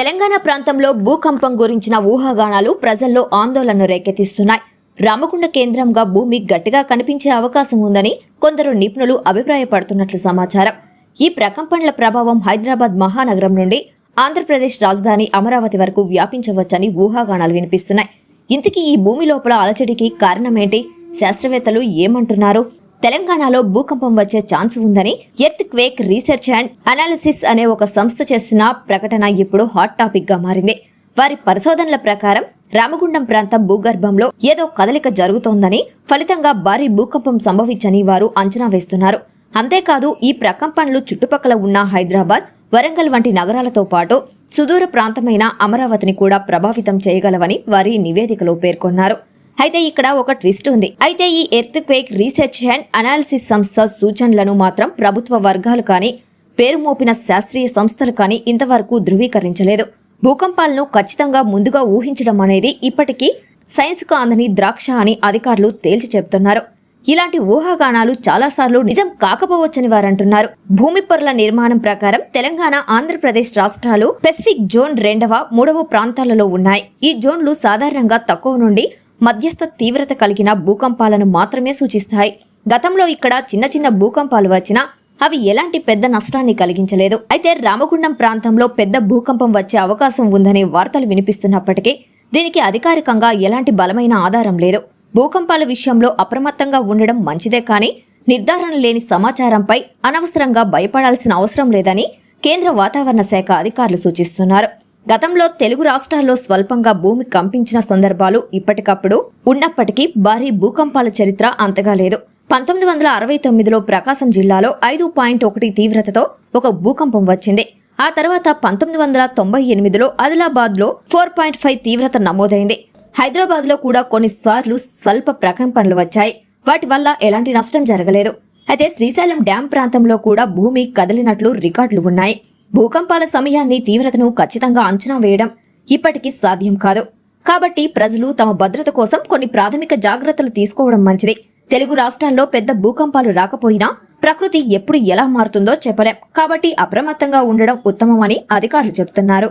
తెలంగాణ ప్రాంతంలో భూకంపం గురించిన ఊహాగానాలు ప్రజల్లో ఆందోళన రేకెత్తిస్తున్నాయి. రామకుండ కేంద్రంగా భూమి గట్టిగా కనిపించే అవకాశం ఉందని కొందరు నిపుణులు అభిప్రాయపడుతున్నట్లు సమాచారం. ఈ ప్రకంపనల ప్రభావం హైదరాబాద్ మహానగరం నుండి ఆంధ్రప్రదేశ్ రాజధాని అమరావతి వరకు వ్యాపించవచ్చని ఊహాగానాలు వినిపిస్తున్నాయి. ఇంతకీ ఈ భూమి లోపల అలచడికి కారణమేంటి శాస్త్రవేత్తలు ఏమంటున్నారు? తెలంగాణలో భూకంపం వచ్చే ఛాన్స్ ఉందని earthquake research and analysis అనే ఒక సంస్థ చేస్తున్న ప్రకటన ఇప్పుడు హాట్ టాపిక్గా మారింది. వారి పరిశోధనల ప్రకారం రామగుండం ప్రాంతం భూగర్భంలో ఏదో కదలిక జరుగుతోందని ఫలితంగా భారీ భూకంపం సంభవించని వారు అంచనా వేస్తున్నారు. అంతేకాదు ఈ ప్రకంపనలు చుట్టుపక్కల ఉన్న హైదరాబాద్ వరంగల్ వంటి నగరాలతో పాటు సుదూర ప్రాంతమైన అమరావతిని కూడా ప్రభావితం చేయగలవని వారి నివేదికలో పేర్కొన్నారు. అయితే ఇక్కడ ఒక ట్విస్ట్ ఉంది. అయితే ఈ earthquake research and analysis సంస్థ సూచనలను మాత్రం ప్రభుత్వ వర్గాలు కానీ పేరు మోపిన శాస్త్రీయ సంస్థలు కానీ ఇంతవరకు ధృవీకరించలేదు. భూకంపాలను ఖచ్చితంగా ముందుగా ఊహించడం అనేది ఇప్పటికీ సైన్స్కు అందని ద్రాక్ష అని అధికారులు తేల్చి చెబుతున్నారు ఇలాంటి ఊహాగానాలు చాలాసార్లు నిజం కాకపోవచ్చని వారంటున్నారు. భూమి పొరల నిర్మాణం ప్రకారం తెలంగాణ ఆంధ్రప్రదేశ్ రాష్ట్రాలు పెసిఫిక్ జోన్ రెండవ మూడవ ప్రాంతాలలో ఉన్నాయి. ఈ జోన్లు సాధారణంగా తక్కువ నుండి మధ్యస్థ తీవ్రత కలిగిన భూకంపాలను మాత్రమే సూచిస్తాయి. గతంలో ఇక్కడ చిన్న చిన్న భూకంపాలు వచ్చినా అవి ఎలాంటి పెద్ద నష్టాన్ని కలిగించలేదు. అయితే రామగుండం ప్రాంతంలో పెద్ద భూకంపం వచ్చే అవకాశం ఉందనే వార్తలు వినిపిస్తున్నప్పటికీ దీనికి అధికారికంగా ఎలాంటి బలమైన ఆధారం లేదు. భూకంపాల విషయంలో అప్రమత్తంగా ఉండడం మంచిదే కానీ నిర్ధారణ లేని సమాచారంపై అనవసరంగా భయపడాల్సిన అవసరం లేదని కేంద్ర వాతావరణ శాఖ అధికారులు సూచిస్తున్నారు. గతంలో తెలుగు రాష్ట్రాల్లో స్వల్పంగా భూమి కంపించిన సందర్భాలు ఇప్పటికప్పుడు ఉన్నప్పటికీ భారీ భూకంపాల చరిత్ర అంతగా లేదు. పంతొమ్మిది వందల అరవై తొమ్మిదిలో ప్రకాశం జిల్లాలో ఐదు పాయింట్ ఒకటి తీవ్రతతో ఒక భూకంపం వచ్చింది. ఆ తర్వాత పంతొమ్మిది వందల తొంభై ఎనిమిదిలో ఆదిలాబాద్లో ఫోర్ పాయింట్ ఫైవ్ తీవ్రత నమోదైంది. హైదరాబాద్లో కూడా కొన్నిసార్లు స్వల్ప ప్రకంపనలు వచ్చాయి. వాటి వల్ల ఎలాంటి నష్టం జరగలేదు. అయితే శ్రీశైలం డ్యాం ప్రాంతంలో కూడా భూమి కదిలినట్లు రికార్డులు ఉన్నాయి. భూకంపాల సమయాన్ని తీవ్రతను ఖచ్చితంగా అంచనా వేయడం ఇప్పటికీ సాధ్యం కాదు. కాబట్టి ప్రజలు తమ భద్రత కోసం కొన్ని ప్రాథమిక జాగ్రత్తలు తీసుకోవడం మంచిది. తెలుగు రాష్ట్రాల్లో పెద్ద భూకంపాలు రాకపోయినా ప్రకృతి ఎప్పుడు ఎలా మారుతుందో చెప్పలేం. కాబట్టి అప్రమత్తంగా ఉండడం ఉత్తమమని అధికారులు చెబుతున్నారు